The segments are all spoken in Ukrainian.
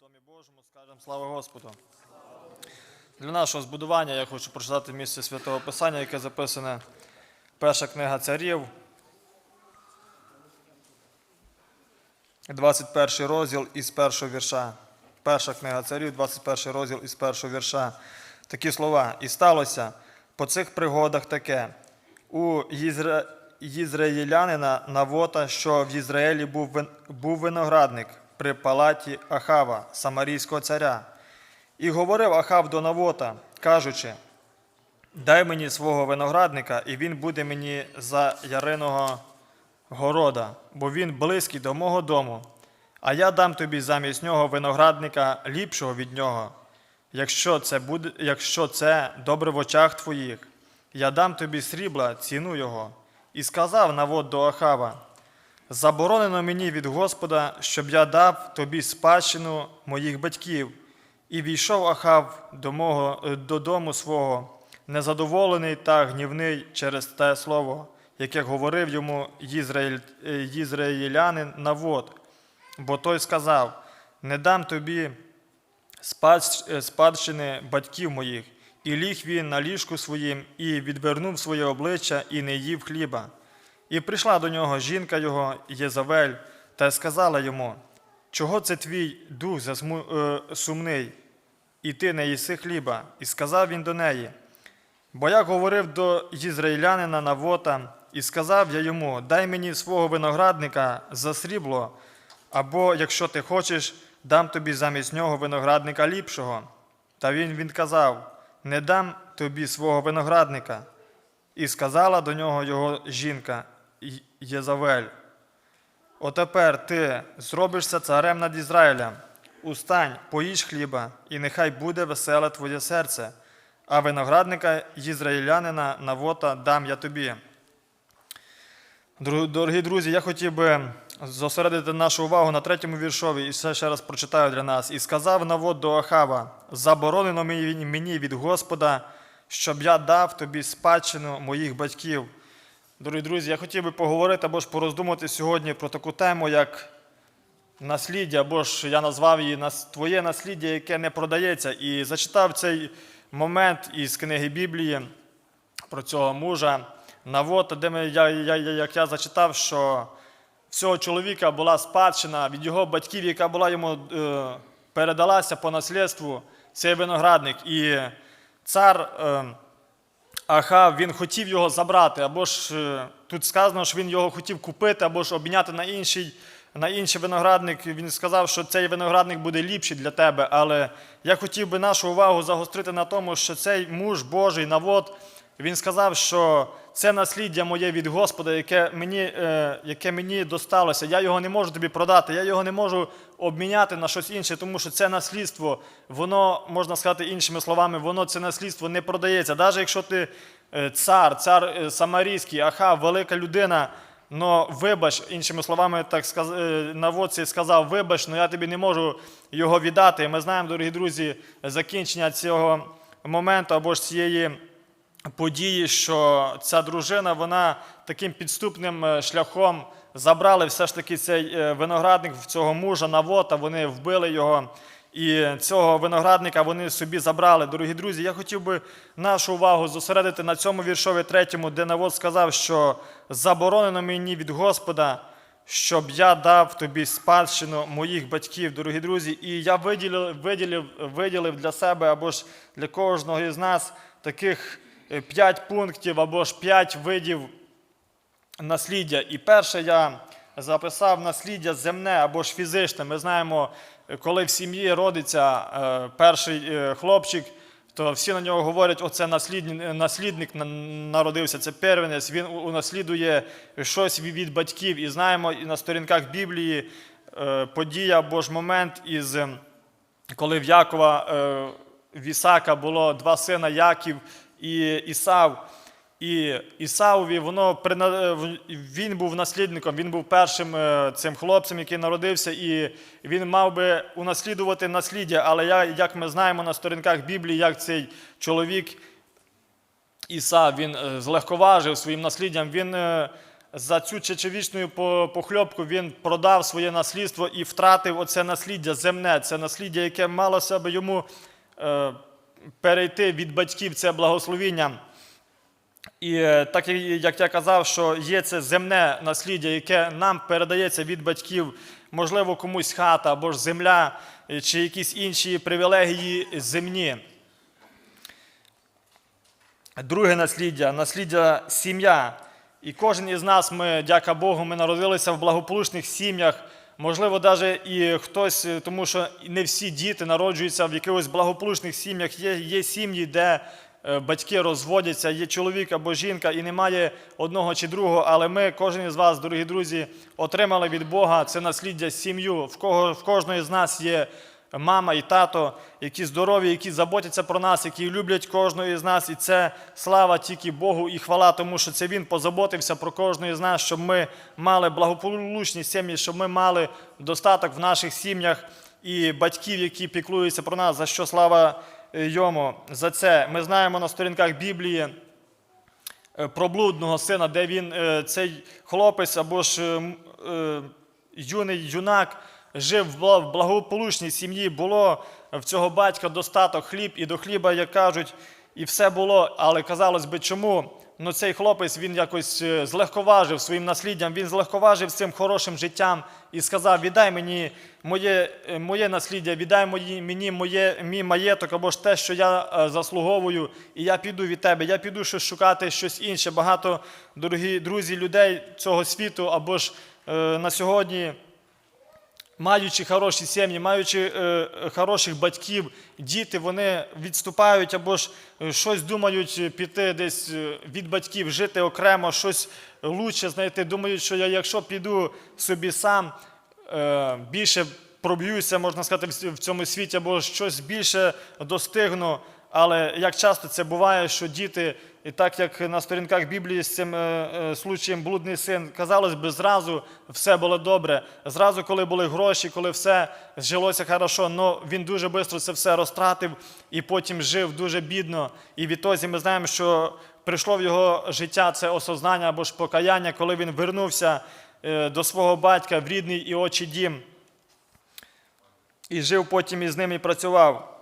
Домі Божому, скажемо слава Господу. Для нашого збудування я хочу прочитати місце Святого Писання, яке записане перша книга царів, 21 розділ із першого вірша. Перша книга царів, 21 розділ із першого вірша. Такі слова. І сталося по цих пригодах таке. У Єзра... Єзраїлянина Навота, що в Ізраїлі був виноградник при палаті Ахава, самарійського царя. І говорив Ахав до Навота, кажучи, дай мені свого виноградника, і він буде мені за яриного города, бо він близький до мого дому, а я дам тобі замість нього виноградника ліпшого від нього. Якщо це, буде, якщо це добре в очах твоїх, я дам тобі срібла, ціну його. І сказав Навод до Ахава, заборонено мені від Господа, щоб я дав тобі спадщину моїх батьків. І війшов Ахав до мого, е, додому свого, незадоволений та гнівний через те слово, яке говорив йому Єзраїль, е, єзраїлянин Навод. Бо той сказав: Не дам тобі е, спадщини батьків моїх. І ліг він на ліжку своїм, і відвернув своє обличчя, і не їв хліба. І прийшла до нього жінка його, Єзавель, та сказала йому: Чого це твій дух засму... е, сумний, і ти не їси хліба? І сказав він до неї: Бо я говорив до ізраїлянина Навота, і сказав я йому: Дай мені свого виноградника за срібло, або, якщо ти хочеш, дам тобі замість нього виноградника ліпшого. Та він відказав: Не дам тобі свого виноградника. І сказала до нього його жінка Єзавель. Отепер ти зробишся царем над Ізраїлем. Устань, поїж хліба, і нехай буде веселе твоє серце, а виноградника Ізраїлянина Навота дам я тобі. Дорогі друзі, я хотів би зосередити нашу увагу на третьому віршові і все ще раз прочитаю для нас. І сказав Навод до Ахава: заборонено мені від Господа, щоб я дав тобі спадщину моїх батьків. Дорогі друзі, я хотів би поговорити або ж пороздумати сьогодні про таку тему, як насліддя, або ж я назвав її Твоє насліддя, яке не продається. І зачитав цей момент із книги Біблії про цього мужа Навота, де ми, я, я, як я зачитав, що всього чоловіка була спадщина від його батьків, яка була йому е, передалася по наслідству, цей виноградник. І цар е, Ахав, він хотів його забрати, або ж е, тут сказано, що він його хотів купити, або ж обміняти на інший, на інший виноградник. Він сказав, що цей виноградник буде ліпший для тебе. Але я хотів би нашу увагу загострити на тому, що цей муж Божий навод, він сказав, що це насліддя моє від Господа, яке мені, е, яке мені досталося. Я його не можу тобі продати, я його не можу обміняти на щось інше, тому що це наслідство, воно, можна сказати іншими словами, воно це наслідство не продається. Навіть якщо ти е, цар, цар е, Самарійський, Ахав, велика людина, но вибач, іншими словами, так сказ... е, наводці сказав, вибач, но я тобі не можу його віддати. Ми знаємо, дорогі друзі, закінчення цього моменту або ж цієї події, що ця дружина, вона таким підступним е, шляхом забрали все ж таки цей е, виноградник в цього мужа Навота, вони вбили його. І цього виноградника вони собі забрали. Дорогі друзі, я хотів би нашу увагу зосередити на цьому віршові третьому, де Навод сказав, що заборонено мені від Господа, щоб я дав тобі спадщину моїх батьків, дорогі друзі. І я виділив, виділив, виділив для себе або ж для кожного із нас таких е, п'ять пунктів або ж п'ять видів насліддя. І перше я записав насліддя земне або ж фізичне. Ми знаємо, е, коли в сім'ї родиться е, перший хлопчик, то всі на нього говорять, оце наслідник, народився, це первенець, він унаслідує щось від- батьків. І знаємо і на сторінках Біблії подія або ж момент із ем, коли в Якова в Ісака було два сина Яків і Ісав. І Ісавові воно е, він був наслідником, він був першим е, цим хлопцем, який народився, і він мав би унаслідувати насліддя. Але як ми знаємо на сторінках Біблії, як цей чоловік Іса він е, злегковажив своїм насліддям, він за цю чечевічну по- похльопку він продав своє наслідство і втратив оце насліддя земне, це насліддя, яке мало себе йому перейти від батьків, це благословіння. І е, так як я казав, що є це земне насліддя, яке нам передається від батьків, можливо, комусь хата або ж земля, е, чи якісь інші привілегії земні. Друге насліддя насліддя сім'я. І кожен із нас, ми, дяка Богу, ми народилися в благополучних сім'ях. Можливо, навіть і хтось, е, тому що не всі діти народжуються в якихось благополучних сім'ях. Є, є сім'ї, де е, батьки розводяться, є чоловік або жінка, і немає одного чи другого. Але ми, кожен із вас, дорогі друзі, отримали від Бога це насліддя сім'ю. В кого в кожної з нас є мама і тато, які здорові, які заботяться про нас, які люблять кожного із нас. І це слава тільки Богу і хвала, тому що це Він позаботився про кожного із нас, щоб ми мали благополучні сім'ї, щоб ми мали достаток в наших сім'ях і батьків, які піклуються про нас, за що слава е, йому. За це ми знаємо на сторінках Біблії е, про блудного сина, де він, е, цей хлопець або ж юний юнак, жив в благополучній сім'ї, було в цього батька достаток хліб, і до хліба, як кажуть, і все було. Але казалось би, чому? Ну, цей хлопець він якось е, злегковажив своїм насліддям, він злегковажив цим хорошим життям і сказав: віддай мені моє, е, моє насліддя, віддай мені моє, мій маєток або ж те, що я е, заслуговую, і я піду від тебе. Я піду щось шукати щось інше. Багато, дорогі друзі, людей цього світу або ж на сьогодні маючи хороші сім'ї, маючи е, хороших батьків, діти вони відступають або ж е, щось думають піти десь е, від батьків, жити окремо, щось лучше знайти. Думають, що я, якщо піду собі сам, е, більше проб'юся, можна сказати, в цьому світі, або щось більше достигну. Але як часто це буває, що діти, і так як на сторінках Біблії з цим е, е, случаєм блудний син, казалось би, зразу все було добре. Зразу, коли були гроші, коли все жилося хорошо, але він дуже швидко це все розтратив і потім жив дуже бідно. І відтоді ми знаємо, що прийшло в його життя це осознання або ж покаяння, коли він вернувся е, до свого батька в рідний і очі дім і жив потім із ним і працював.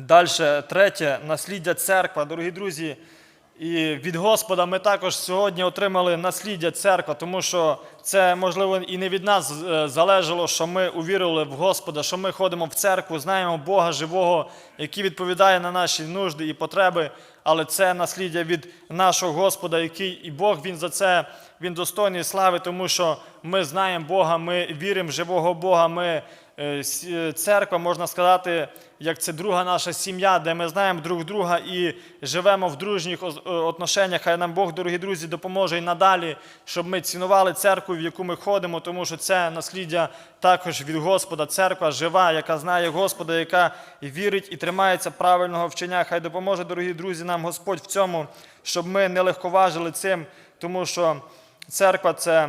Далі, третє, насліддя церква, дорогі друзі. І від Господа ми також сьогодні отримали насліддя церква, тому що це, можливо, і не від нас е, залежало, що ми увірили в Господа, що ми ходимо в церкву, знаємо Бога живого, який відповідає на наші нужди і потреби. Але це насліддя від нашого Господа, який і Бог він за це він достойний слави, тому що ми знаємо Бога, ми віримо в живого Бога. Ми церква, можна сказати, як це друга наша сім'я, де ми знаємо друг друга і живемо в дружніх е, отношеннях. Хай нам Бог, дорогі друзі, допоможе і надалі, щоб ми цінували церкву, в яку ми ходимо, тому що це насліддя також від Господа. Церква жива, яка знає Господа, яка вірить і тримається правильного вчення. Хай допоможе, дорогі друзі, нам Господь в цьому, щоб ми не легковажили цим, тому що церква це.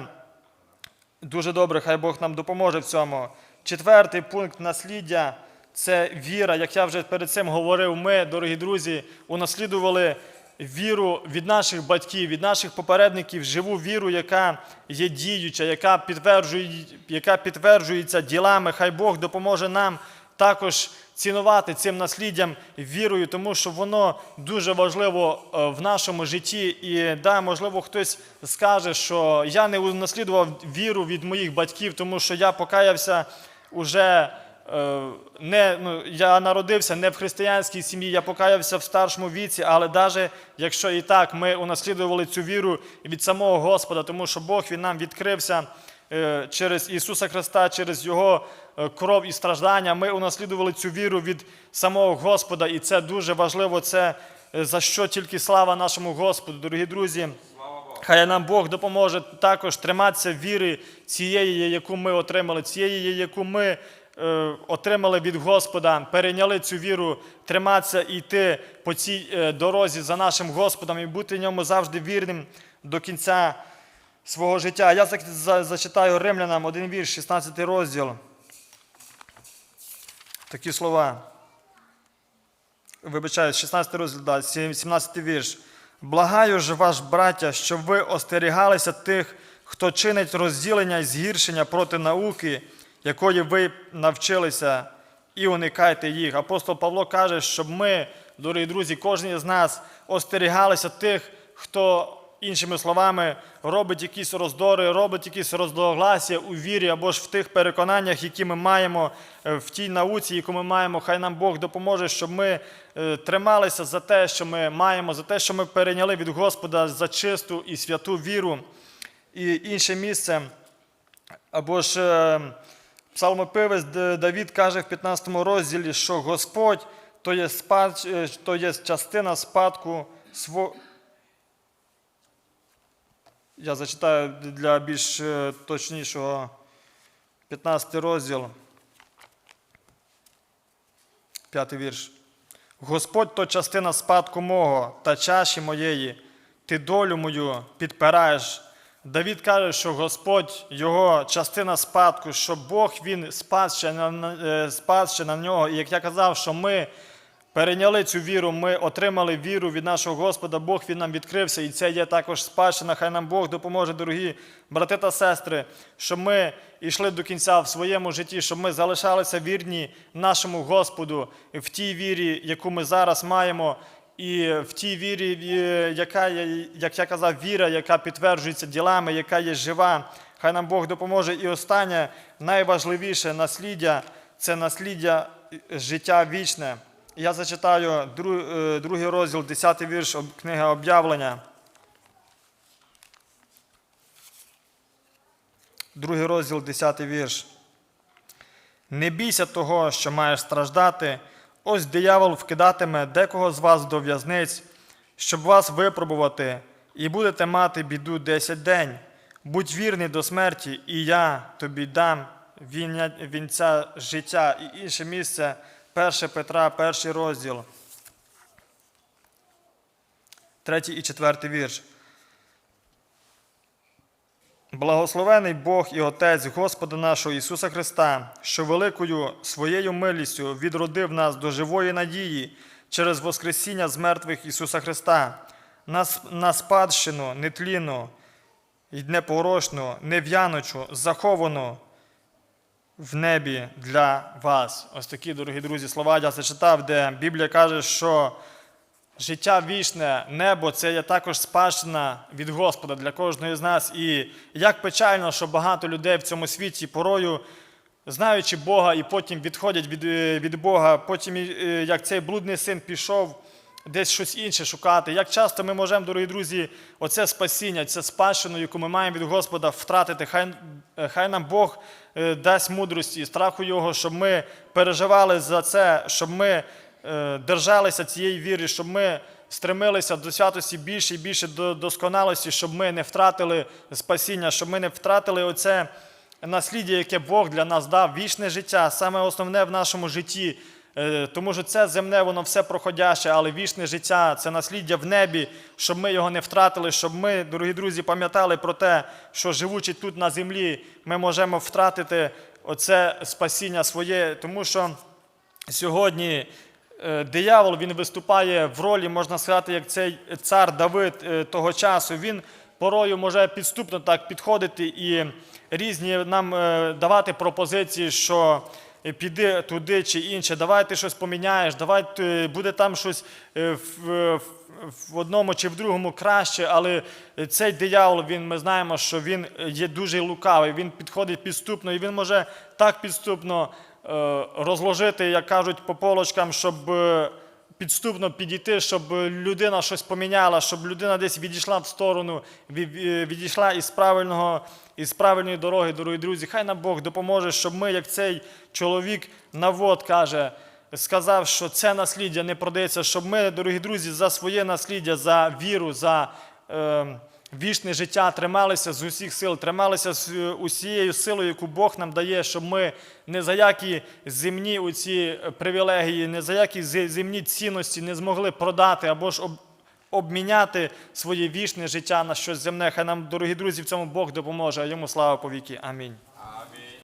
Дуже добре, хай Бог нам допоможе в цьому. Четвертий пункт насліддя це віра. Як я вже перед цим говорив, ми, дорогі друзі, унаслідували віру від наших батьків, від наших попередників, живу віру, яка є діюча, яка, підтверджує, яка підтверджується ділами. Хай Бог допоможе нам також цінувати цим насліддям вірою, тому що воно дуже важливо е, в нашому житті. І да, можливо, хтось скаже, що я не унаслідував віру від моїх батьків, тому що я покаявся уже. е, Не, ну, я народився не в християнській сім'ї, я покаявся в старшому віці, але навіть якщо і так, ми унаслідували цю віру від самого Господа, тому що Бог він нам відкрився е, через Ісуса Христа, через Його е, кров і страждання. Ми унаслідували цю віру від самого Господа, і це дуже важливо. Це за що тільки слава нашому Господу, дорогі друзі. Хай нам Бог допоможе також триматися віри цієї, яку ми отримали, цієї, яку ми е, отримали від Господа, перейняли цю віру, триматися і йти по цій е, дорозі за нашим Господом і бути ньому завжди вірним до кінця свого життя. Я зак- за- зачитаю римлянам один вірш, 16 розділ. Такі слова. Вибачаю, 16 розділ, да, 17 вірш. Благаю ж ваш, браття, щоб ви остерігалися тих, хто чинить розділення і згіршення проти науки, якої ви навчилися, і уникайте їх. Апостол Павло каже, щоб ми, дорогі друзі, кожен з нас остерігалися тих, хто, іншими словами, робить якісь роздори, робить якісь роздогласія у вірі або ж в тих переконаннях, які ми маємо е, в тій науці, яку ми маємо. Хай нам Бог допоможе, щоб ми е, трималися за те, що ми маємо, за те, що ми перейняли від Господа за чисту і святу віру. І інше місце, або ж е, псалмопивець Давід каже в 15 розділі, що Господь то є, спад, то є частина спадку сво... Я зачитаю для більш е, точнішого 15 розділ, 5 вірш. Господь то частина спадку мого та чаші моєї, ти долю мою підпираєш. Давід каже, що Господь його частина спадку, що Бог він спадщина, е, спадщина на нього. І як я казав, що ми перейняли цю віру, ми отримали віру від нашого Господа, Бог він нам відкрився, і це є також спадщина. Хай нам Бог допоможе, дорогі брати та сестри, щоб ми йшли до кінця в своєму житті, щоб ми залишалися вірні нашому Господу в тій вірі, яку ми зараз маємо. І в тій вірі, е, яка є, як я казав, віра, яка підтверджується ділами, яка є жива, хай нам Бог допоможе. І останнє, найважливіше насліддя це насліддя е, життя вічне. Я зачитаю е, другий розділ, 10 вірш книги об'явлення. Другий розділ, 10 вірш. Не бійся того, що маєш страждати. Ось диявол вкидатиме декого з вас до в'язниць, щоб вас випробувати, і будете мати біду десять день. Будь вірний до смерті, і я тобі дам вінця життя. І інше місце 1 Петра, перший розділ, третій і четвертий вірш. Благословений Бог і Отець Господа нашого Ісуса Христа, що великою своєю милістю відродив нас до живої надії через Воскресіння з мертвих Ісуса Христа, на, спадщину нетлінну і непорочну, нев'яночу, заховану в небі для вас. Ось такі, дорогі друзі, слова я зачитав, де Біблія каже, що Життя вічне, небо це є також спадщина від Господа для кожного з нас. І як печально, що багато людей в цьому світі порою, знаючи Бога, і потім відходять від, від Бога, потім, е, як цей блудний син пішов десь щось інше шукати. Як часто ми можемо, дорогі друзі, оце спасіння, це спадщину, яку ми маємо від Господа, втратити. Хай, е, хай нам Бог е, дасть мудрості і страху Його, щоб ми переживали за це, щоб ми е, держалися цієї віри, щоб ми стремилися до святості більше і більше до досконалості, щоб ми не втратили спасіння, щоб ми не втратили оце насліддя, яке Бог для нас дав, вічне життя, саме основне в нашому житті. Е, Тому що це земне, воно все проходяще, але вічне життя це насліддя в небі, щоб ми його не втратили, щоб ми, дорогі друзі, пам'ятали про те, що живучи тут на землі, ми можемо втратити оце спасіння своє, тому що сьогодні е, диявол він виступає в ролі, можна сказати, як цей цар Давид е, того часу. Він порою може підступно так підходити і різні нам давати пропозиції, що піди туди чи інше, давай ти щось поміняєш, давай ти- буде там щось е, в, в, одному чи в другому краще, але цей диявол, він, ми знаємо, що він є дуже лукавий, він підходить підступно, і він може так підступно е, розложити, як кажуть, по полочкам, щоб е, підступно підійти, щоб людина щось поміняла, щоб людина десь відійшла в сторону, е, відійшла із правильного, із правильної дороги, дорогі друзі. Хай нам Бог допоможе, щоб ми, як цей чоловік навод каже, сказав, що це насліддя не продається, щоб ми, дорогі друзі, за своє насліддя, за віру, за е, вічне життя трималися з усіх сил, трималися з е, усією силою, яку Бог нам дає, щоб ми не за які земні оці привілегії, не за які зе- земні цінності не змогли продати або ж об, обміняти своє вічне життя на щось земне. Хай нам, дорогі друзі, в цьому Бог допоможе, а йому слава повіки. Амінь.